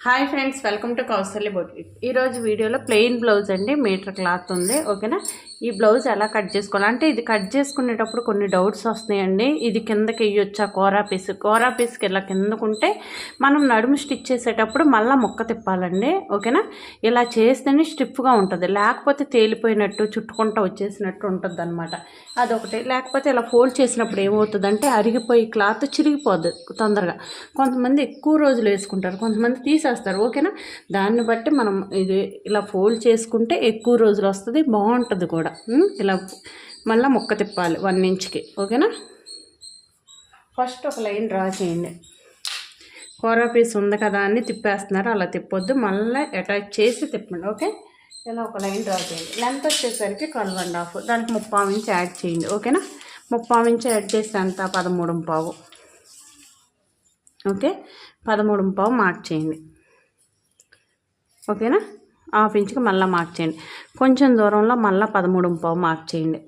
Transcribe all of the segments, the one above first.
Hi friends welcome to Kausalya boutique ఈరోజు వీడియోలో plain blouse అండి మీటర్ క్లాత్ ఉంది ఓకేనా ఈ బ్లౌజ్ ఎలా కట్ చేసుకోవాలి? అంటే ఇది కట్ చేసుకునేటప్పుడు కొన్ని డౌట్స్ వస్తాయండి ఇది కిందకి వేయొచ్చా కోరా పీస్ కోరా పీస్కి ఇలా కిందకుంటే మనం నడుము స్టిచ్ చేసేటప్పుడు మళ్ళీ మొక్క తిప్పాలండి ఓకేనా ఇలా చేస్తేనే స్టిప్గా ఉంటుంది. లేకపోతే తేలిపోయినట్టు చుట్టుకుంటా వచ్చేసినట్టు ఉంటుంది అనమాట అదొకటి. లేకపోతే ఇలా ఫోల్డ్ చేసినప్పుడు ఏమవుతుందంటే అరిగిపోయి క్లాత్ చిరిగిపోద్ది తొందరగా. కొంతమంది ఎక్కువ రోజులు వేసుకుంటారు. కొంతమంది చేస్తారు ఓకేనా? దాన్ని బట్టి మనం ఇది ఇలా ఫోల్డ్ చేసుకుంటే ఎక్కువ రోజులు వస్తుంది బాగుంటుంది కూడా. ఇలా మళ్ళీ మొక్క తిప్పాలి వన్ ఇంచ్కి ఓకేనా? ఫస్ట్ ఒక లైన్ డ్రా చేయండి. కూర పీస్ ఉంది కదా అని తిప్పేస్తున్నారు అలా తిప్పొద్దు మళ్ళీ అటాచ్ చేసి తిప్పండి ఓకే? ఇలా ఒక లైన్ డ్రా చేయండి. లెంత్ వచ్చేసరికి ట్వెల్వ్ అండ్ హాఫ్ దానికి ముప్పావు ఇంచ్ యాడ్ చేయండి ఓకేనా? ముప్పావు ఇంచ్ యాడ్ చేస్తే అంత పదమూడు పావు ఓకే? పదమూడు పావు మార్క్ చేయండి. ఓకేనా? హాఫ్ ఇంచ్కి మళ్ళీ మార్క్ చేయండి. కొంచెం దూరంలో మళ్ళీ పదమూడు పావు మార్క్ చేయండి.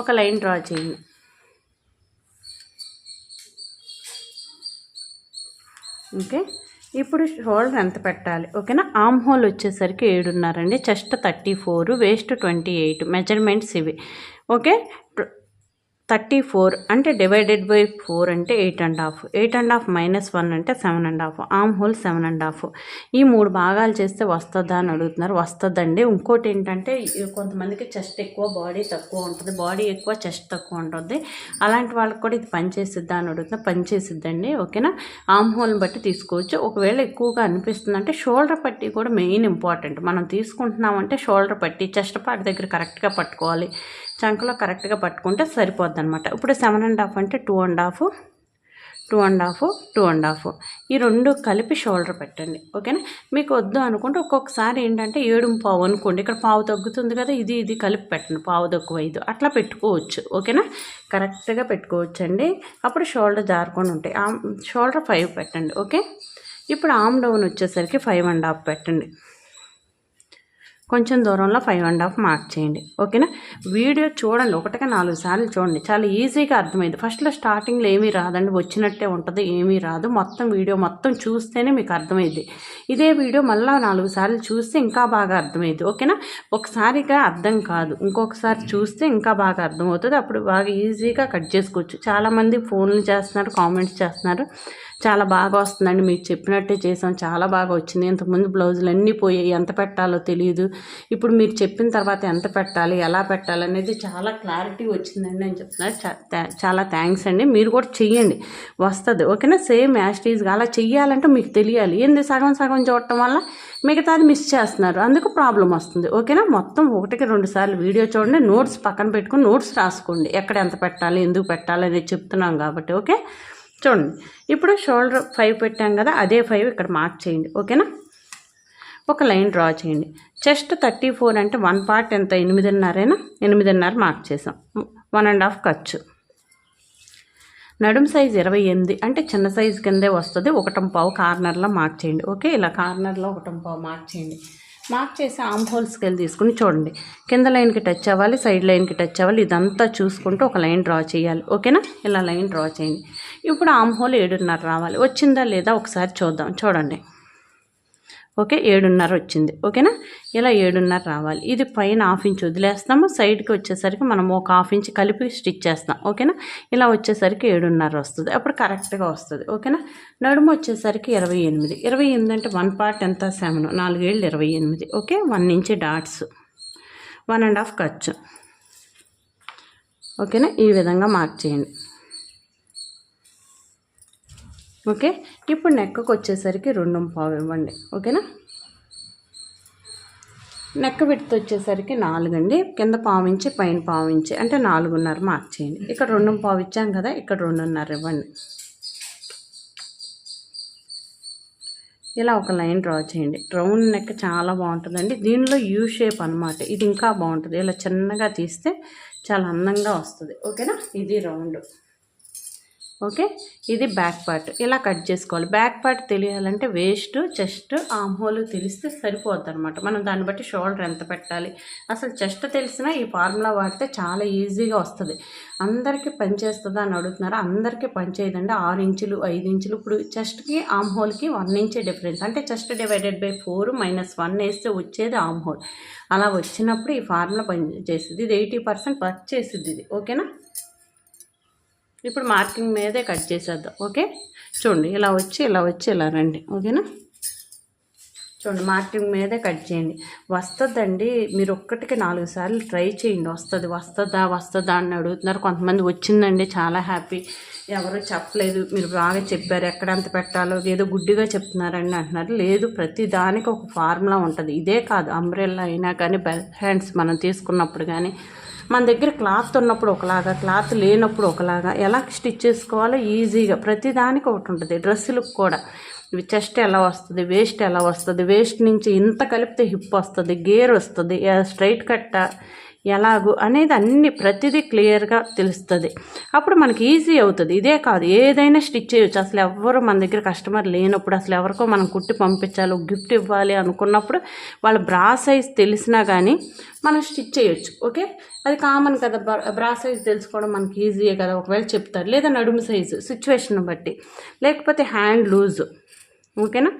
ఒక లైన్ డ్రా చేయండి. ఓకే? ఇప్పుడు షోల్డర్ ఎంత పెట్టాలి? ఓకేనా? ఆమ్ హోల్ వచ్చేసరికి ఏడున్నారండి chest thirty four waist twenty eight measurements ఇవి. ఓకే? థర్టీ ఫోర్ అంటే డివైడెడ్ బై ఫోర్ అంటే eight and half. Eight and half minus one అంటే seven and half. Armhole seven and half. ఈ మూడు భాగాలు చేస్తే వస్తుందా అని అడుగుతున్నారు. వస్తుందండి. ఇంకోటి ఏంటంటే కొంతమందికి చెస్ట్ ఎక్కువ బాడీ తక్కువ ఉంటుంది. బాడీ ఎక్కువ చెస్ట్ తక్కువ ఉంటుంది. అలాంటి వాళ్ళకి కూడా ఇది పనిచేసిద్దా అని అడుగుతున్నా. పనిచేసిద్దండి ఓకేనా? ఆమ్ హోల్ని బట్టి తీసుకోవచ్చు. ఒకవేళ ఎక్కువగా అనిపిస్తుంది అంటే షోల్డర్ పట్టి కూడా మెయిన్ ఇంపార్టెంట్. మనం తీసుకుంటున్నామంటే షోల్డర్ పట్టి చెస్ట్ పార్ట్ దగ్గర కరెక్ట్గా పట్టుకోవాలి. చంకలో కరెక్ట్గా పట్టుకుంటే సరిపోద్ది అనమాట ఇప్పుడు సెవెన్ అండ్ హాఫ్ అంటే two and half two and half two and half. ఈ రెండు కలిపి షోల్డర్ పెట్టండి ఓకేనా? మీకు వద్దు అనుకుంటే ఒక్కొక్కసారి ఏంటంటే ఏడు పావు అనుకోండి. ఇక్కడ పావు తగ్గుతుంది కదా ఇది ఇది కలిపి పెట్టండి పావు తక్కువ ఐదు. అట్లా పెట్టుకోవచ్చు ఓకేనా? కరెక్ట్గా పెట్టుకోవచ్చు అండి అప్పుడు షోల్డర్ జారుకొని ఉంటాయి. ఆమ్ షోల్డర్ ఫైవ్ పెట్టండి ఓకే? ఇప్పుడు ఆమ్ డౌన్ వచ్చేసరికి ఫైవ్ అండ్ హాఫ్ పెట్టండి. కొంచెం దూరంలో ఫైవ్ అండ్ హాఫ్ మార్క్ చేయండి. ఓకేనా? వీడియో చూడండి. ఒకటిగా నాలుగు సార్లు చూడండి. చాలా ఈజీగా అర్థమైంది. ఫస్ట్లో స్టార్టింగ్లో ఏమీ రాదండి. వచ్చినట్టే ఉంటుంది. ఏమీ రాదు. మొత్తం వీడియో మొత్తం చూస్తేనే మీకు అర్థమైంది ఇదే వీడియో మళ్ళీ నాలుగు సార్లు చూస్తే ఇంకా బాగా అర్థమైంది ఓకేనా? ఒకసారిగా అర్థం కాదు. ఇంకొకసారి చూస్తే ఇంకా బాగా అర్థమవుతుంది. అప్పుడు బాగా ఈజీగా కట్ చేసుకోవచ్చు. చాలామంది ఫోన్లు చేస్తున్నారు కామెంట్స్ చేస్తున్నారు. చాలా బాగా వస్తుందండి. మీకు చెప్పినట్టే చేసాం చాలా బాగా వచ్చింది. ఇంతకుముందు బ్లౌజులు అన్నీ పోయాయి? ఎంత పెట్టాలో తెలియదు ఇప్పుడు మీరు చెప్పిన తర్వాత ఎంత పెట్టాలి? ఎలా పెట్టాలి? అనేది చాలా క్లారిటీ వచ్చిందండి. అని చెప్తున్నారు చాలా థ్యాంక్స్ అండి. మీరు కూడా చెయ్యండి. వస్తుంది. ఓకేనా? సేమ్ యాస్టీజ్గా అలా చెయ్యాలంటే మీకు తెలియాలి. ఏంది? సగం సగం చూడటం వల్ల మిగతాది మిస్ చేస్తున్నారు. అందుకు ప్రాబ్లం వస్తుంది. ఓకేనా? మొత్తం ఒకటికి రెండు సార్లు వీడియో చూడండి. నోట్స్ పక్కన పెట్టుకుని నోట్స్ రాసుకోండి. ఎక్కడ ఎంత పెట్టాలి? ఎందుకు పెట్టాలి? అనేది చెప్తున్నాం కాబట్టి. ఓకే? చూడండి ఇప్పుడు షోల్డర్ ఫైవ్ పెట్టాం కదా అదే ఫైవ్ ఇక్కడ మార్క్ చేయండి. ఓకేనా ఒక లైన్ డ్రా చేయండి. చెస్ట్ థర్టీ ఫోర్ అంటే వన్ పార్ట్ ఎంత? ఎనిమిదిన్నరేనా ఎనిమిదిన్నర మార్క్ చేసాం. వన్ అండ్ హాఫ్ ఖర్చు. నడుం సైజ్ ఇరవై ఎనిమిది అంటే చిన్న సైజు కిందే వస్తుంది. ఒకటం పావు కార్నర్లో మార్క్ చేయండి. ఓకే ఇలా కార్నర్లో ఒకటం పావు మార్క్ చేయండి. మార్క్ చేసి ఆమ్ హోల్ స్కేల్ తీసుకుని చూడండి. కింద లైన్కి టచ్ అవ్వాలి సైడ్ లైన్కి టచ్ అవ్వాలి. ఇదంతా చూసుకుంటూ ఒక లైన్ డ్రా చేయాలి. ఓకేనా ఇలా లైన్ డ్రా చేయండి. ఇప్పుడు ఆమ్ హోల్ ఏడున్నర రావాలి. వచ్చిందా లేదా ఒకసారి చూద్దాం. చూడండి. ఓకే ఏడున్నర వచ్చింది. ఓకేనా? ఇలా ఏడున్నర రావాలి. ఇది పైన హాఫ్ ఇంచ్ వదిలేస్తాము. సైడ్కి వచ్చేసరికి మనం ఒక హాఫ్ ఇంచ్ కలిపి స్టిచ్ చేస్తాం. ఓకేనా? ఇలా వచ్చేసరికి ఏడున్నర వస్తుంది. అప్పుడు కరెక్ట్గా వస్తుంది. ఓకేనా? నడుము వచ్చేసరికి ఇరవై ఎనిమిది. ఇరవై ఎనిమిది అంటే వన్ పార్ట్ ఎంత? సెవెన్. నాలుగేళ్ళు ఇరవై ఎనిమిది. Okay? One inch dots. One and half ఖర్చు. ఓకేనా? ఈ విధంగా మార్క్ చేయండి. ఓకే? ఇప్పుడు నెక్కకు వచ్చేసరికి రెండు పావు ఇవ్వండి ఓకేనా? నెక్క విడత వచ్చేసరికి నాలుగు అండి కింద పావించి పైన పావు అంటే నాలుగున్నర మార్క్ చేయండి. ఇక్కడ రెండు పావు ఇచ్చాం కదా ఇక్కడ రెండున్నర ఇవ్వండి. ఇలా ఒక లైన్ డ్రా చేయండి. రౌండ్ నెక్ చాలా బాగుంటుందండి. దీనిలో యూ షేప్ అనమాట ఇది ఇంకా బాగుంటుంది. ఇలా చిన్నగా తీస్తే చాలా అందంగా వస్తుంది. ఓకేనా? ఇది రౌండ్. ఓకే? ఇది బ్యాక్ పార్ట్. ఇలా కట్ చేసుకోవాలి. బ్యాక్ పార్ట్ తెలియాలంటే వేస్ట్ చెస్ట్ ఆమ్ హోల్ తెలిస్తే సరిపోద్ది అనమాట మనం దాన్ని బట్టి షోల్డర్ ఎంత పెట్టాలి? అసలు చెస్ట్ తెలిసినా ఈ ఫార్ములా వాడితే చాలా ఈజీగా వస్తుంది. అందరికీ పనిచేస్తుందా అని అడుగుతున్నారు. అందరికీ పనిచేయదండి. ఆరు ఇంచులు ఐదు ఇంచులు. ఇప్పుడు చెస్ట్కి ఆమ్ హోల్కి వన్ ఇంచే డిఫరెన్స్. అంటే chest divided by four minus one వేస్తే వచ్చేది ఆమ్ హోల్ అలా వచ్చినప్పుడు ఈ ఫార్ములా పనిచేస్తుంది. ఇది ఎయిటీ పర్సెంట్ వర్క్ చేసిద్ది ఇది. ఓకేనా? ఇప్పుడు మార్కింగ్ మీదే కట్ చేసేద్దాం ఓకే? చూడండి ఇలా వచ్చి ఇలా వచ్చి ఇలా రండి ఓకేనా? చూడండి మార్కింగ్ మీదే కట్ చేయండి. వస్తుందండి మీరు ఒక్కటికి నాలుగు సార్లు ట్రై చేయండి వస్తుంది వస్తుందా వస్తుందా అని అడుగుతున్నారు. కొంతమంది వచ్చిందండి చాలా హ్యాపీ. ఎవరు చెప్పలేదు మీరు బాగా చెప్పారు ఎక్కడ ఎంత పెట్టాలో ఏదో గుడ్డిగా చెప్తున్నారండి అంటున్నారు. లేదు ప్రతి దానికి ఒక ఫార్ములా ఉంటుంది. ఇదే కాదు అంబ్రెల్లా అయినా కానీ బెల్ హ్యాండ్స్ మనం తీసుకున్నప్పుడు కానీ మన దగ్గర క్లాత్ ఉన్నప్పుడు ఒకలాగా క్లాత్ లేనప్పుడు ఒకలాగా ఎలా స్టిచ్ చేసుకోవాలో ఈజీగా ప్రతి దానికి ఒకటి ఉంటుంది. డ్రెస్సులకు కూడా. ఇవి చెస్ట్ ఎలా వస్తుంది వేస్ట్ ఎలా వస్తుంది వేస్ట్ నుంచి ఇంత కలిపితే హిప్ వస్తుంది గేర్ వస్తుంది స్ట్రైట్ కట్ట ఎలాగు అనేది అన్ని ప్రతిదీ క్లియర్గా తెలుస్తుంది. అప్పుడు మనకి ఈజీ అవుతుంది. ఇదే కాదు ఏదైనా స్టిచ్ చేయొచ్చు. అసలు ఎవరు మన దగ్గర కస్టమర్ లేనప్పుడు అసలు ఎవరికో మనం కుట్టి పంపించాలి గిఫ్ట్ ఇవ్వాలి అనుకున్నప్పుడు వాళ్ళ బ్రా సైజ్ తెలిసినా కానీ మనం స్టిచ్ చేయొచ్చు ఓకే అది కామన్ కదా బ్రా సైజ్ తెలుసుకోవడం మనకి ఈజీయే కదా ఒకవేళ చెప్తారు. లేదా నడుము సైజు సిచ్యువేషన్ బట్టి. లేకపోతే హ్యాండ్ లూజు ఓకేనా?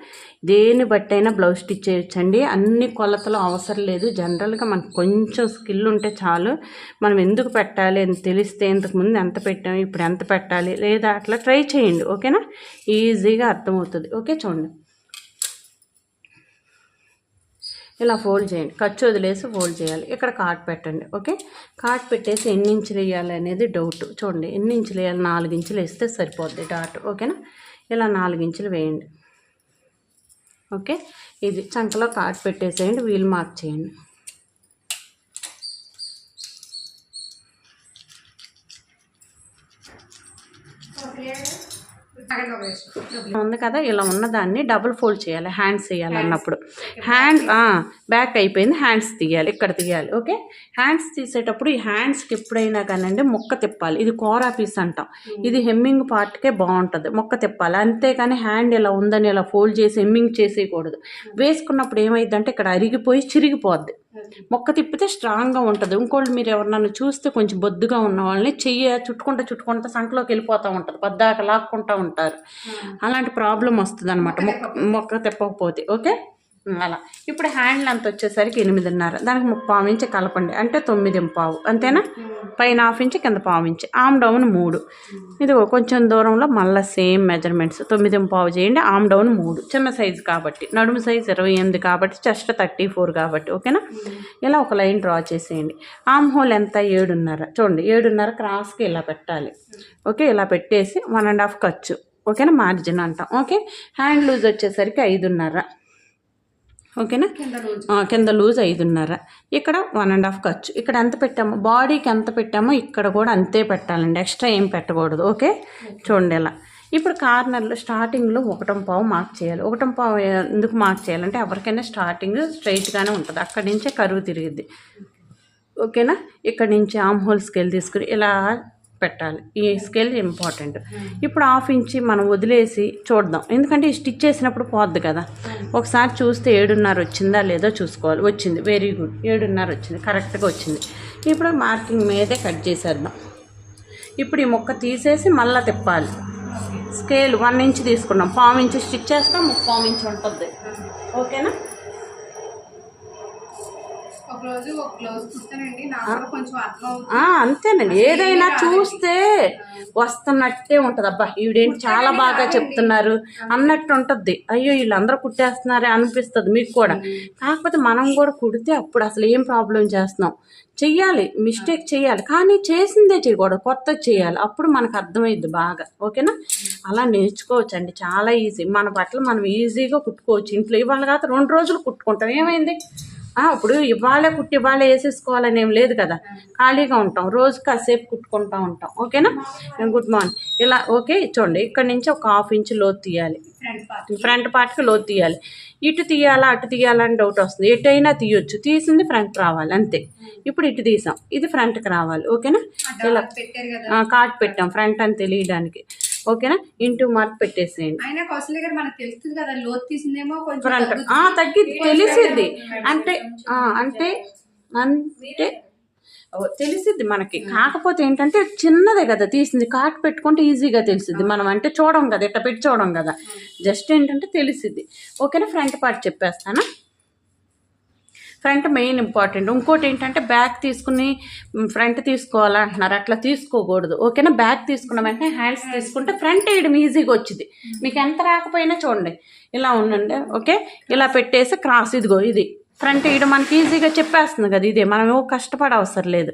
దేన్ని బట్టి అయినా బ్లౌజ్ స్టిచ్ చేయొచ్చండి. అన్ని కొలతలు అవసరం లేదు. జనరల్గా మనకు కొంచెం స్కిల్ ఉంటే చాలు. మనం ఎందుకు పెట్టాలి అని తెలిస్తే ఇంతకుముందు ఎంత పెట్టాము ఇప్పుడు ఎంత పెట్టాలి లేదా అట్లా ట్రై చేయండి. ఓకేనా? ఈజీగా అర్థమవుతుంది. ఓకే చూడండి. ఇలా ఫోల్డ్ చేయండి. ఖర్చు వదిలేసి ఫోల్డ్ చేయాలి. ఇక్కడ కార్ట్ పెట్టండి. ఓకే? కార్డ్ పెట్టేసి ఎన్ని ఇంచులు వేయాలి అనేది డౌట్. చూడండి. ఎన్ని ఇంచులు వేయాలి? నాలుగు ఇంచులు వేస్తే సరిపోద్ది డాట్. ఓకేనా? ఇలా నాలుగు ఇంచులు వేయండి. ఓకే? ఇది చంకలో కార్డ్ పెట్టేసేయండి వీల్ మార్క్ చేయండి ఉంది కదా ఇలా ఉన్నదాన్ని డబుల్ ఫోల్డ్ చేయాలి. హ్యాండ్స్ వేయాలి అన్నప్పుడు. హ్యాండ్ బ్యాక్ అయిపోయింది. హ్యాండ్స్ తీయాలి ఇక్కడ తీయాలి ఓకే హ్యాండ్స్ తీసేటప్పుడు ఈ హ్యాండ్స్కి ఎప్పుడైనా కానండి మొక్క తిప్పాలి. ఇది కోరా పీస్ అంటాం. ఇది హెమ్మింగ్ పార్ట్కే బాగుంటుంది. మొక్క తిప్పాలి. అంతేకాని హ్యాండ్ ఇలా ఉందని ఇలా ఫోల్డ్ చేసి హెమ్మింగ్ చేసేయకూడదు. వేసుకున్నప్పుడు ఏమైందంటే ఇక్కడ అరిగిపోయి చిరిగిపోద్ది. మొక్క తిప్పితే స్ట్రాంగ్గా ఉంటుంది. ఇంకోళ్ళు మీరు ఎవరినన్నా చూస్తే కొంచెం బొద్దుగా ఉన్న వాళ్ళని చెయ్యి చుట్టుకుంటా చుట్టుకుంటా సంకలోకి వెళ్ళిపోతూ ఉంటుంది. పద్దాక లాక్కుంటూ ఉంటారు. అలాంటి ప్రాబ్లం వస్తుంది అనమాట మొక్క మొక్క తిప్పకపోతే. ఓకే? అలా. ఇప్పుడు హ్యాండ్ లెంత్ వచ్చేసరికి ఎనిమిదిన్నర. దానికి ముప్పావు ఇంచి కలపండి. అంటే తొమ్మిది పావు. అంతేనా? పైన హాఫ్ ఇంచి కింద పావు ఇంచి. ఆమ్ డౌన్ మూడు. ఇది కొంచెం దూరంలో మళ్ళీ సేమ్ మెజర్మెంట్స్ తొమ్మిది పావు చేయండి ఆమ్ డౌన్ మూడు. చిన్న సైజు కాబట్టి. నడుము సైజు ఇరవై ఎనిమిది కాబట్టి చెస్ట్ థర్టీ ఫోర్ కాబట్టి. ఓకేనా? ఇలా ఒక లైన్ డ్రా చేసేయండి. ఆమ్ హోల్ ఎంత? ఏడున్నర. చూడండి ఏడున్నర క్రాస్కి ఇలా పెట్టాలి. ఓకే ఇలా పెట్టేసి వన్ అండ్ హాఫ్ ఖర్చు. ఓకేనా? మార్జిన్ అంటాం ఓకే? హ్యాండ్ లూజ్ వచ్చేసరికి ఐదున్నర. ఓకేనా? కింద లూజ్ ఐదున్నర. ఇక్కడ వన్ అండ్ హాఫ్ ఖర్చు. ఇక్కడ ఎంత పెట్టామో? బాడీకి ఎంత పెట్టామో ఇక్కడ కూడా అంతే పెట్టాలండి. ఎక్స్ట్రా ఏం పెట్టకూడదు. ఓకే? చూడండి ఇలా ఇప్పుడు కార్నర్లో స్టార్టింగ్లో ఒకటం పావు మార్క్ చేయాలి. ఒకటం పావు ఎందుకు మార్క్ చేయాలంటే ఎవరికైనా స్టార్టింగ్ స్ట్రైట్గానే ఉంటుంది. అక్కడి నుంచే కరువు తిరిగిద్ది. ఓకేనా? ఇక్కడ నుంచి ఆమ్ హోల్ స్కేల్ తీసుకుని ఇలా పెట్టాలి. ఈ స్కేల్ ఇంపార్టెంట్. ఇప్పుడు హాఫ్ ఇంచి మనం వదిలేసి చూద్దాం. ఎందుకంటే ఈ స్టిచ్ చేసినప్పుడు పోద్ది కదా. ఒకసారి చూస్తే ఏడున్నర వచ్చిందా లేదో చూసుకోవాలి. వచ్చింది. వెరీ గుడ్ ఏడున్నర వచ్చింది. కరెక్ట్గా వచ్చింది. ఇప్పుడు మార్కింగ్ మీదే కట్ చేసేద్దాం. ఇప్పుడు ఈ ముక్క తీసేసి మళ్ళీ తిప్పాలి. స్కేల్ వన్ ఇంచ్ తీసుకున్నాం. పావు ఇంచ్ స్టిచ్ చేస్తాం. పావు ఇంచ్ ఉంటుంది. ఓకేనా అంతేనండి. ఏదైనా చూస్తే వస్తున్నట్టే ఉంటుంది. అబ్బా ఈవిడేంటి చాలా బాగా చెప్తున్నారు అన్నట్టు ఉంటుంది అయ్యో వీళ్ళందరూ కుట్టేస్తున్నారే అనిపిస్తుంది మీకు కూడా. కాకపోతే మనం కూడా కుడితే అప్పుడు అసలు ఏం ప్రాబ్లం చేస్తున్నాం? చెయ్యాలి. మిస్టేక్ చేయాలి కానీ చేసిందే చేయకూడదు. కొత్తది చేయాలి. అప్పుడు మనకు అర్థమైద్ది బాగా. ఓకేనా? అలా నేర్చుకోవచ్చు అండి చాలా ఈజీ. మన బట్టలు మనం ఈజీగా కుట్టుకోవచ్చు. ఇంట్లో ఇవాళ కాదు రెండు రోజులు కుట్టుకుంటాం. ఏమైంది? ఇప్పుడు ఇవాళే కుట్టి ఇవాళే వేసేసుకోవాలని ఏం లేదు కదా. ఖాళీగా ఉంటాం. రోజు కాసేపు కుట్టుకుంటూ ఉంటాం. ఓకేనా? Good morning. ఇలా ఓకే చూడండి. ఇక్కడ నుంచి ఒక హాఫ్ ఇంచ్ లోతు తీయాలి. ఫ్రంట్ పార్ట్ ఫ్రంట్ పార్ట్కి లోతు తీయాలి. ఇటు తీయాలా అటు తీయాలా అని డౌట్ వస్తుంది. ఎటు అయినా తీయొచ్చు. తీసింది ఫ్రంట్ రావాలి. అంతే. ఇప్పుడు ఇటు తీసాం. ఇది ఫ్రంట్కి రావాలి. ఓకేనా? ఇలా. కార్డ్ పెట్టాం. ఫ్రంట్ అని తెలియడానికి ఓకేనా? ఇంటూ మార్క్ పెట్టేసేయండి. అయినా కౌశల్య గారు మనకు తెలుస్తుంది కదా లోతు తీసిందేమో కొంచెం ఫ్రంట్ తగ్గుతుంది. ఆ, తగ్గిద్ది తెలిసిద్ది. అంటే అంటే అంటే తెలిసిద్ది మనకి. కాకపోతే ఏంటంటే చిన్నదే కదా తీసింది. కాటు పెట్టుకుంటే ఈజీగా తెలిసిద్ది. మనం అంటే చూడం కదా ఇట్ట పెట్టి చూడం కదా. జస్ట్ ఏంటంటే తెలిసిద్ది. ఓకేనా? Front part చెప్పేస్తానా? Front main important. ఇంకోటి ఏంటంటే బ్యాక్ తీసుకుని ఫ్రంట్ తీసుకోవాలంటున్నారు అట్లా తీసుకోకూడదు. ఓకేనా? బ్యాక్ తీసుకున్న వెంటనే హ్యాండ్స్ తీసుకుంటే ఫ్రంట్ వేయడం ఈజీగా వచ్చింది. మీకు ఎంత రాకపోయినా చూడండి. ఇలా ఉండండి. ఓకే? ఇలా పెట్టేసి క్రాస్ ఇదిగో ఇది. ఫ్రంట్ వేయడం మనకి ఈజీగా చెప్పేస్తుంది కదా ఇదే. మనం కష్టపడ అవసరం లేదు.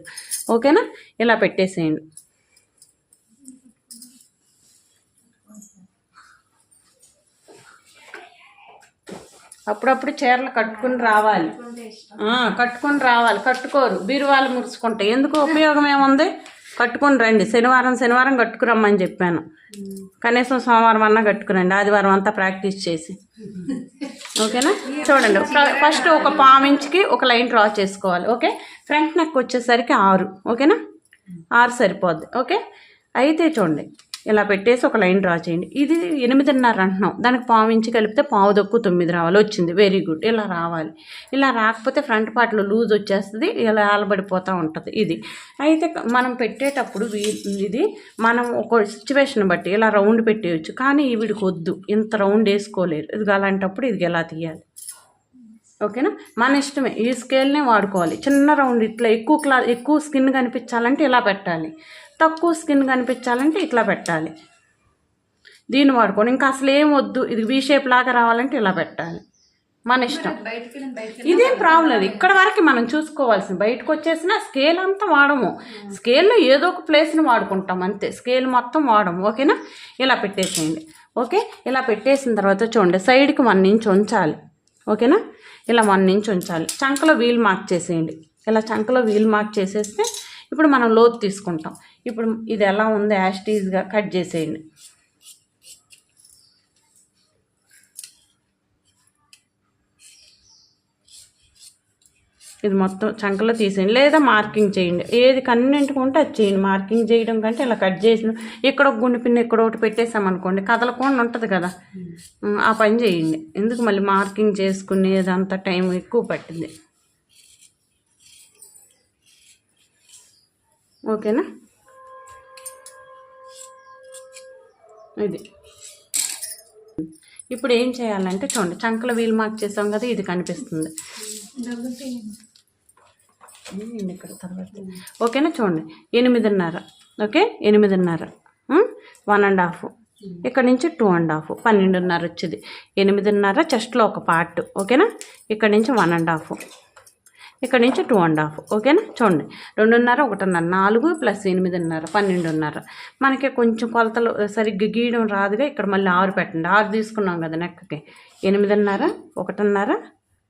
ఓకేనా? ఇలా పెట్టేసేయండి. అప్పుడప్పుడు చీరలు కట్టుకుని రావాలి. కట్టుకొని రావాలి. కట్టుకోరు. బీరువాలు ముడుచుకుంటాయి ఎందుకు ఉపయోగం ఏముంది? కట్టుకొని రండి. శనివారం శనివారం కట్టుకురమ్మని చెప్పాను. కనీసం సోమవారం అన్నా కట్టుకురండి. ఆదివారం అంతా ప్రాక్టీస్ చేసి. ఓకేనా? చూడండి. ఫస్ట్ ఒక పావు ఇంచుకి ఒక లైన్ డ్రా చేసుకోవాలి. ఓకే? ఫ్రంట్ నెక్ వచ్చేసరికి ఆరు. ఓకేనా? ఆరు సరిపోద్ది. ఓకే? అయితే చూడండి. ఇలా పెట్టేసి ఒక లైన్ డ్రా చేయండి. ఇది ఎనిమిదిన్నర అంటున్నాం దానికి పావు ఇంచి కలిపితే పావు దొక్కు తొమ్మిది రావాలి. వచ్చింది. వెరీ గుడ్ ఇలా రావాలి. ఇలా రాకపోతే ఫ్రంట్ పార్ట్లో లూజ్ వచ్చేస్తుంది. ఇలా ఆలబడిపోతూ ఉంటుంది. ఇది. అయితే మనం పెట్టేటప్పుడు వీ- ఇది మనం ఒక సిచ్యువేషన్ బట్టి ఇలా రౌండ్ పెట్టేయచ్చు. కానీ వీడికి వద్దు. ఇంత రౌండ్ వేసుకోలేరు. ఇది అలాంటప్పుడు ఇది ఎలా తీయాలి. ఓకేనా మన ఇష్టమే. ఈ స్కేల్నే వాడుకోవాలి. చిన్న రౌండ్ ఇట్లా ఎక్కువ క్లా ఎక్కువ స్కిన్ కనిపించాలంటే ఇలా పెట్టాలి. తక్కువ స్కిన్ కనిపించాలంటే ఇట్లా పెట్టాలి. దీన్ని వాడుకోండి ఇంకా అసలు ఏం వద్దు ఇది వీ షేప్ లాగా రావాలంటే ఇలా పెట్టాలి. మన ఇష్టం. ఇదేం ప్రాబ్లం లేదు. ఇక్కడ వరకు మనం చూసుకోవాల్సింది. బయటకు వచ్చేసిన స్కేల్ అంతా వాడము. స్కేల్లో ఏదో ఒక ప్లేస్ని వాడుకుంటాం అంతే. స్కేల్ మొత్తం వాడము. ఓకేనా? ఇలా పెట్టేసేయండి. ఓకే? ఇలా పెట్టేసిన తర్వాత చూడండి. సైడ్కి వన్ ఇంచ్ ఉంచాలి. ఓకేనా? ఇలా వన్ ఇంచ్ ఉంచాలి. చంకలో వీల్ మార్క్ చేసేయండి. ఇలా చంకలో వీల్ మార్క్ చేసేస్తే ఇప్పుడు మనం లోతు తీసుకుంటాం. ఇప్పుడు ఇది ఎలా ఉంది? యాస్టీజ్గా కట్ చేసేయండి. ఇది మొత్తం చంకలో తీసేయండి. లేదా మార్కింగ్ చేయండి. ఏది కన్వీనెంట్గా ఉంటే అది చేయండి. మార్కింగ్ చేయడం కంటే ఇలా కట్ చేసిన ఇక్కడ ఒక గుండె పిన్న ఇక్కడ ఒకటి పెట్టేసామనుకోండి కదలకుండా ఉంటుంది కదా. ఉమ్, ఆ పని చేయండి. ఎందుకు మళ్ళీ మార్కింగ్ చేసుకుని అదంతా టైం ఎక్కువ పట్టింది? ఓకేనా? ఇది. ఇప్పుడు ఏం చేయాలంటే చూడండి చంకల వీల్ మార్క్ చేసాం కదా ఇది కనిపిస్తుంది. ఇక్కడ తర్వాత ఓకేనా చూడండి ఎనిమిదిన్నర. ఓకే ఎనిమిదిన్నర. వన్ అండ్ హాఫ్ ఇక్కడ నుంచి టూ అండ్ హాఫ్ పన్నెండున్నర వచ్చేది. ఎనిమిదిన్నర చెస్ట్లో ఒక పార్ట్ ఓకేనా? ఇక్కడ నుంచి వన్ అండ్ హాఫ్ ఇక్కడ నుంచి టూ అండ్ హాఫ్ ఓకేనా? చూడండి. రెండున్నర ఒకటిన్నర నాలుగు ప్లస్ ఎనిమిదిన్నర పన్నెండున్నర. మనకి కొంచెం కొలతలు సరిగ్గా గీయడం రాదుగా ఇక్కడ మళ్ళీ ఆరు పెట్టండి. ఆరు తీసుకున్నాం కదా నెక్కకి ఎనిమిదిన్నర ఒకటిన్నర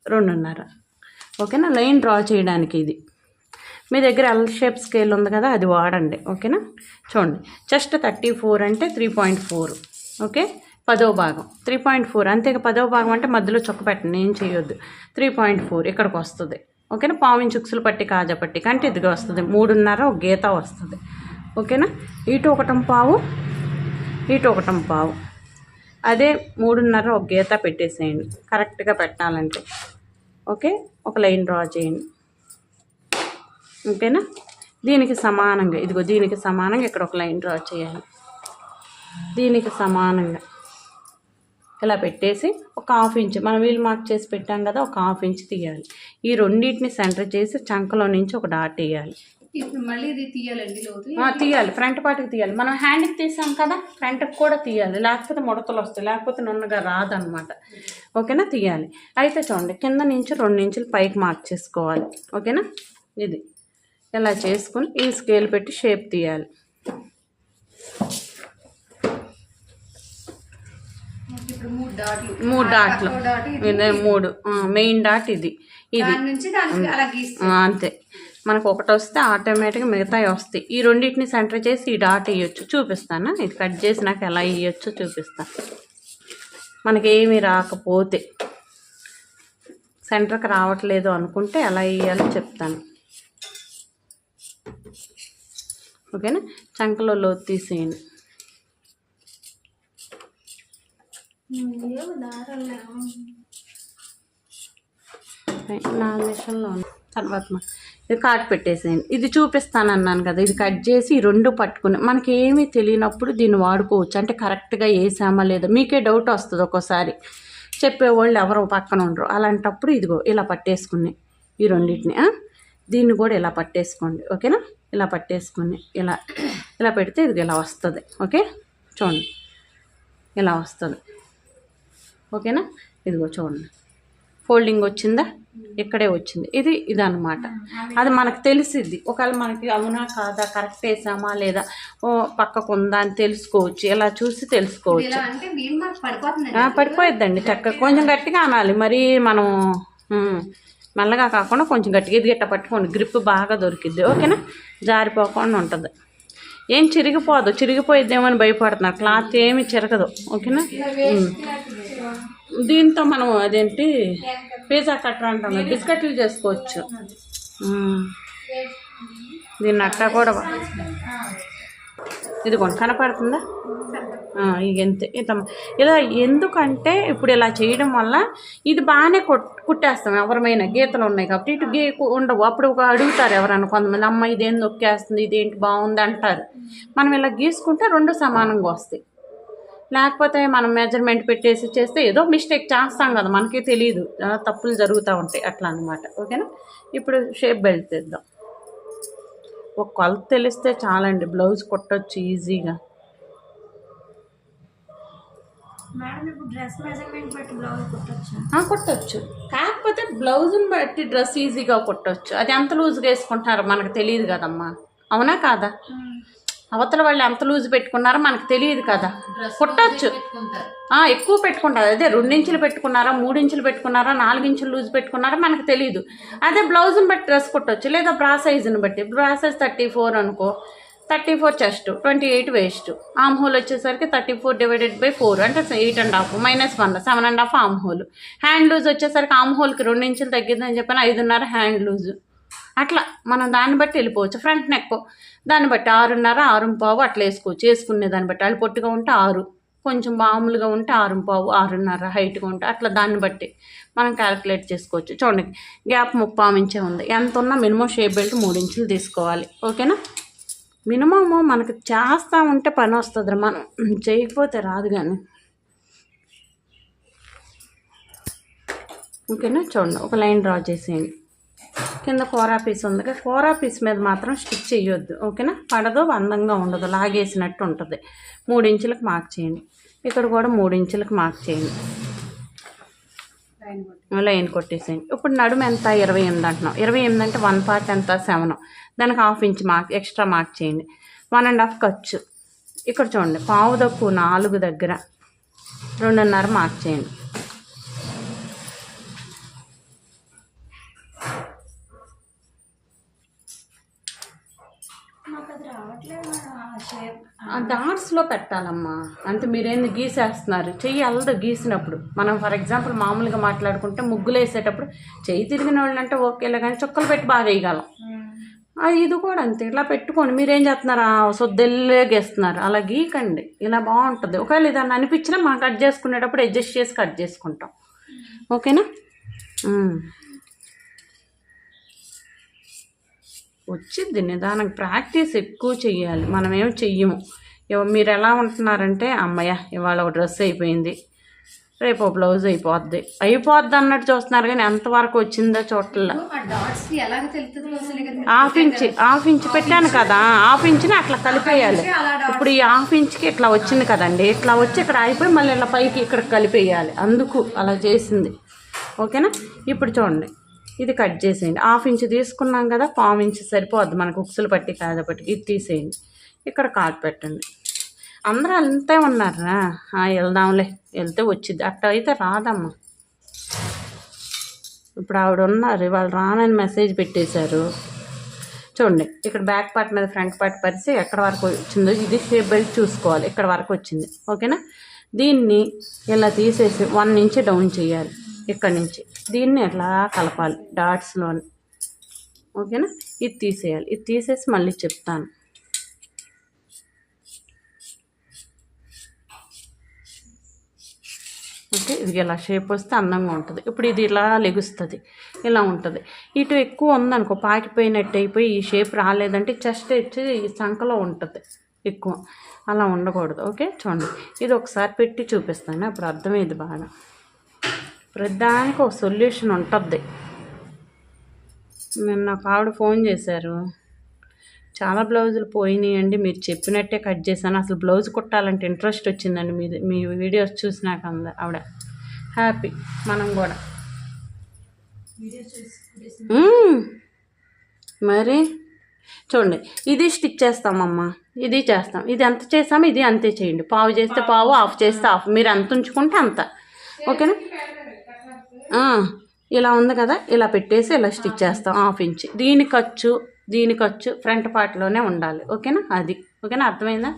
రెండున్నర. ఓకేనా? లైన్ డ్రా చేయడానికి ఇది. మీ దగ్గర ఎల్ షేప్ స్కేల్ ఉంది కదా అది వాడండి. ఓకేనా? చూడండి. జస్ట్ థర్టీ ఫోర్ అంటే త్రీ పాయింట్ ఫోర్ ఓకే? పదో భాగం. త్రీ పాయింట్ ఫోర్ అంతే పదో భాగం అంటే మధ్యలో చొక్క పెట్టండి. ఏం చేయొద్దు. త్రీ పాయింట్ ఫోర్ ఇక్కడికి వస్తుంది. ఓకేనా? పావించి ఉక్సులు పట్టి కాజా పట్టి. కంటే ఇదిగా వస్తుంది. మూడున్నర ఒక గీత వస్తుంది. ఓకేనా? ఇటు ఒకటం పావు ఇటు ఒకటం పావు. అదే మూడున్నర ఒక గీత పెట్టేసేయండి. కరెక్ట్గా పెట్టాలంటే. ఓకే? ఒక లైన్ డ్రా చేయండి. ఓకేనా? దీనికి సమానంగా ఇదిగో దీనికి సమానంగా ఇక్కడ ఒక లైన్ డ్రా చేయాలి. దీనికి సమానంగా. ఇలా పెట్టేసి ఒక హాఫ్ ఇంచ్ మనం వీల్ మార్క్ చేసి పెట్టాం కదా ఒక హాఫ్ ఇంచ్ తీయాలి. ఈ రెండింటిని సెంటర్ చేసి చంకలో నుంచి ఒక డాట్ వేయాలి. ఇప్పుడు మళ్ళీ ఇది తీయాలండి తీయాలి. ఫ్రంట్ పార్ట్కి తీయాలి. మనం హ్యాండ్కి తీసాం కదా ఫ్రంట్కి కూడా తీయాలి. లేకపోతే ముడతలు వస్తాయి. లేకపోతే నున్నగా రాదనమాట ఓకేనా? తీయాలి. అయితే చూడండి కింద నుంచి రెండు ఇంచులు పైకి మార్క్ చేసుకోవాలి. ఓకేనా? ఇది. ఇలా చేసుకుని ఈ స్కేల్ పెట్టి షేప్ తీయాలి. ఇప్పుడు మూడు డాట్లు. మూడు డాట్లు. మెయిన్ డాట్ ఇది. ఇది. అంతే. మనకు ఒకటి వస్తే ఆటోమేటిక్గా మిగతాయి వస్తాయి. ఈ రెండింటిని సెంటర్ చేసి ఈ డాట్ వేయొచ్చు. చూపిస్తాను. ఇది కట్ చేసి నాకు ఎలా వేయొచ్చో చూపిస్తాను. మనకేమీ రాకపోతే సెంటర్కి రావట్లేదు అనుకుంటే ఎలా వేయాలో చెప్తాను. ఓకేనా? చంకలో లోతు తీసేయండి. నా మిషన్లో తర్వాత మా- ఇది కాట్ పెట్టేసేయండి. ఇది చూపిస్తాను అన్నాను కదా ఇది కట్ చేసి ఈ రెండు పట్టుకుని మనకి ఏమీ తెలియనప్పుడు దీన్ని వాడుకోవచ్చు. అంటే కరెక్ట్గా వేసామా లేదా? మీకే డౌట్ వస్తుంది ఒక్కోసారి. చెప్పేవాళ్ళు ఎవరు పక్కన ఉండరు. అలాంటప్పుడు ఇదిగో ఇలా పట్టేసుకుని ఈ రెండింటిని దీన్ని కూడా ఇలా పట్టేసుకోండి. ఓకేనా? ఇలా పట్టేసుకుని ఇలా ఇలా పెడితే ఇది ఇలా వస్తుంది. ఓకే? చూడండి. ఇలా వస్తుంది. ఓకేనా? ఇదిగో చూడండి. ఫోల్డింగ్ వచ్చిందా? ఇక్కడే వచ్చింది. ఇది ఇదన్నమాట. అది మనకు తెలిసిద్ది. ఒకవేళ మనకి అవునా కాదా కరెక్ట్ వేసామా లేదా ఓ పక్కకు ఉందా అని తెలుసుకోవచ్చు. ఇలా చూసి తెలుసుకోవచ్చు. పడిపోయిద్దండి చక్కగా. కొంచెం గట్టిగా అనాలి. మరి మనం మెల్లగా కాకుండా కొంచెం గట్టిగా. ఇది గట్ట పట్టుకోండి. గ్రిప్ బాగా దొరికిద్ది. ఓకేనా? జారిపోకుండా ఉంటుంది. ఏం చిరిగిపోదు చిరిగిపోయిద్దేమో అని భయపడుతున్నారు. క్లాత్ ఏమి చిరగదు ఓకేనా? దీంతో మనం అదేంటి పిజ్జా కట్టర్ అంటాం బిస్కెట్లు చేసుకోవచ్చు. దీన్ని అట్టా కూడా ఇదిగోండి కనపడుతుందా? ఇంతే ఇక ఇట్లా ఇలా ఎందుకంటే ఇప్పుడు ఇలా చేయడం వల్ల ఇది బాగానే కుట్టేస్తాం ఎవరమైనా గీతలు ఉన్నాయి కాబట్టి ఇటు గీ ఉండవు. అప్పుడు ఒక అడుగుతారు ఎవరన్నా కొంతమంది అమ్మ ఇదేం నొక్కేస్తుంది ఇదేంటి బాగుంది అంటారు. మనం ఇలా గీసుకుంటే రెండు సమానంగా వస్తాయి. లేకపోతే మనం మెజర్మెంట్ పెట్టేసి చేస్తే ఏదో మిస్టేక్ చేస్తాం కదా మనకి తెలియదు తప్పులు జరుగుతూ ఉంటాయి అట్లా అనమాట ఓకేనా? ఇప్పుడు షేప్ బెల్ట్ తెద్దాం. ఒక కొలత తెలిస్తే చాలండి. బ్లౌజ్ కుట్టొచ్చు ఈజీగా. కుట్టొచ్చు? కాకపోతే బ్లౌజ్ని బట్టి డ్రెస్ ఈజీగా కుట్టొచ్చు. అది ఎంత లూజ్గా వేసుకుంటున్నారో మనకు తెలియదు కదమ్మా. అవునా కాదా? అవతల వాళ్ళు ఎంత లూజ్ పెట్టుకున్నారో మనకు తెలియదు కదా. కుట్టొచ్చు. ఎక్కువ పెట్టుకుంటారు. అదే రెండించులు పెట్టుకున్నారా మూడించులు పెట్టుకున్నారా నాలుగించులు లూజ్ పెట్టుకున్నారా మనకు తెలియదు. అదే బ్లౌజ్ని బట్టి డ్రెస్ కుట్టచ్చు. లేదా బ్రా సైజుని బట్టి. బ్రా సైజ్ థర్టీ ఫోర్ అనుకో. Thirty four chest twenty eight waist. Armhole వచ్చేసరికి thirty four divided by four. అంటే eight and half minus one seven and half armhole. Hand loose వచ్చేసరికి ఆమ్ హోల్కి రెండు ఇంచులు తగ్గిందని చెప్పిన ఐదున్నర హ్యాండ్ లూజ్. అట్లా మనం దాన్ని బట్టి వెళ్ళిపోవచ్చు. ఫ్రంట్ నెక్ దాన్ని బట్టి ఆరున్నర ఆరుంపావు అట్లా వేసుకోవచ్చు. వేసుకునే దాన్ని బట్టి వాళ్ళు పొట్టుగా ఉంటే ఆరు కొంచెం మామూలుగా ఉంటే ఆరుంపావు ఆరున్నర హైట్గా ఉంటే అట్లా దాన్ని బట్టి మనం క్యాలిక్యులేట్ చేసుకోవచ్చు. చూడండి గ్యాప్ ముప్పా ఇంచే ఉంది. ఎంత ఉన్నా మినిమం షేప్ బెల్ట్ మూడు ఇంచులు తీసుకోవాలి. ఓకేనా? మినిమము మనకి చేస్తూ ఉంటే పని వస్తుంది మనం. చేయకపోతే రాదు కానీ ఓకేనా? చూడండి ఒక లైన్ డ్రా చేసేయండి. కింద కోరా పీస్ ఉంది కదా కోరా పీస్ మీద మాత్రం స్టిచ్ చేయొద్దు ఓకేనా? పడదు అందంగా ఉండదు లాగేసినట్టు ఉంటుంది. మూడు ఇంచులకు మార్క్ చేయండి. ఇక్కడ కూడా మూడు ఇంచులకు మార్క్ చేయండి. లైన్ కొట్టేసేయండి. ఇప్పుడు నడుము ఎంత? ఇరవై ఎనిమిది అంటున్నాం. ఇరవై ఎనిమిది అంటే వన్ పార్ట్ ఎంత? సెవెన్ దానికి half inch mark extra mark చేయండి. వన్ అండ్ హాఫ్ ఖర్చు. ఇక్కడ చూడండి పావు దక్కు నాలుగు దగ్గర రెండున్నర మార్క్ చేయండి నాకు అది రావట్లేదు మేడం ఆ షేప్ ఆ డాట్స్లో పెట్టాలమ్మా. అంటే మీరేంది గీసేస్తున్నారు? చెయ్యి అల్లదు గీసినప్పుడు. మనం ఫర్ ఎగ్జాంపుల్ మామూలుగా మాట్లాడుకుంటే ముగ్గులు వేసేటప్పుడు చెయ్యి తిరిగిన వాళ్ళు అంటే ఓకేలే కానీ చుక్కలు పెట్టి బాగా వేయగలం. అది ఇది కూడా అంతే. ఇలా పెట్టుకోండి మీరేం చేస్తున్నారు? సొద్దెల్లే గీస్తున్నారు. అలా గీకండి ఇలా బాగుంటుంది. ఒకవేళ ఇదన్నా అనిపించినా మనం కట్ చేసుకునేటప్పుడు అడ్జస్ట్ చేసి కట్ చేసుకుంటాం. ఓకేనా? వచ్చింది. నిదానంగా ప్రాక్టీస్ ఎక్కువ చెయ్యాలి. మనం ఏం చెయ్యము. మీరు ఎలా ఉంటున్నారంటే అమ్మయ్య ఇవాళ ఒక డ్రెస్ అయిపోయింది. రేపు ఒక బ్లౌజ్ అయిపోద్ది. అయిపోద్ది అన్నట్టు చూస్తున్నారు కానీ ఎంతవరకు వచ్చిందో కదా. హాఫ్ ఇంచ్ హాఫ్ ఇంచ్ పెట్టాను కదా. హాఫ్ ఇంచ్ని అట్లా కలిపేయాలి. ఇప్పుడు ఈ హాఫ్ ఇంచ్కి ఇట్లా వచ్చింది కదండి. ఇట్లా వచ్చి ఇక్కడ అయిపోయి మళ్ళీ ఇలా పైకి ఇక్కడ కలిపేయాలి. అందుకు అలా చేసింది. ఓకేనా? ఇప్పుడు చూడండి. ఇది కట్ చేసేయండి. హాఫ్ ఇంచ్ తీసుకున్నాం కదా పావు ఇంచ్ సరిపోద్ది మనకు ఉక్సులు పట్టి కాదపట్టి ఇది తీసేయండి. ఇక్కడ కాట్ పెట్టండి. అందరూ అంతే ఉన్నారా వెళ్దాంలే. వెళ్తే వచ్చింది అట్ట అయితే రాదమ్మా. ఇప్పుడు ఆవిడ ఉన్నారు. వాళ్ళు రానని మెసేజ్ పెట్టేశారు. చూడండి ఇక్కడ బ్యాక్ పార్ట్ మీద ఫ్రంట్ పార్ట్ పరిచి ఎక్కడ వరకు వచ్చిందో ఇది షేప్ బెల్ట్ చూసుకోవాలి. ఇక్కడ వరకు వచ్చింది. ఓకేనా? దీన్ని ఇలా తీసేసి వన్ ఇంచ్ డౌన్ చేయాలి. ఇక్కడ నుంచి. దీన్ని ఎట్లా కలపాలి డాట్స్లోని ఓకేనా? ఇది తీసేయాలి. ఇది తీసేసి మళ్ళీ చెప్తాను. ఓకే? ఇది ఇలా షేప్ వస్తే అందంగా ఉంటుంది. ఇప్పుడు ఇది ఇలా లెగుస్తుంది. ఇలా ఉంటుంది. ఇటు ఎక్కువ ఉందనుకో పాకిపోయినట్టు అయిపోయి ఈ షేప్ రాలేదంటే చెస్ట్ ఇచ్చి ఈ సంఖలో ఉంటుంది. ఎక్కువ. అలా ఉండకూడదు. ఓకే? చూడండి. ఇది ఒకసారి పెట్టి చూపిస్తాను. అప్పుడు అర్థమైంది బాగా. ప్రతిదానికి ఒక సొల్యూషన్ ఉంటుంది. నిన్న నాకు ఆవిడ ఫోన్ చేశారు. చాలా బ్లౌజులు పోయినాయండి మీరు చెప్పినట్టే కట్ చేశాను. అసలు బ్లౌజ్ కుట్టాలంటే ఇంట్రెస్ట్ వచ్చిందండి మీ మీ వీడియోస్ చూసినాక అంద ఆవిడ. హ్యాపీ మనం కూడా. మరి? చూడండి ఇది స్టిచ్ చేస్తామమ్మా. ఇది చేస్తాం. ఇది ఎంత చేసామో ఇది అంతే చేయండి. పావు చేస్తే పావు ఆఫ్ చేస్తే. ఆఫ్ మీరు ఎంత ఉంచుకుంటే అంత. ఓకేనా? ఇలా ఉంది కదా ఇలా పెట్టేసి ఇలా స్టిచ్ చేస్తాం. Half inch. దీని ఖర్చు దీని ఖర్చు ఫ్రంట్ పార్ట్లోనే ఉండాలి. ఓకేనా? అది. ఓకేనా? అర్థమైందా?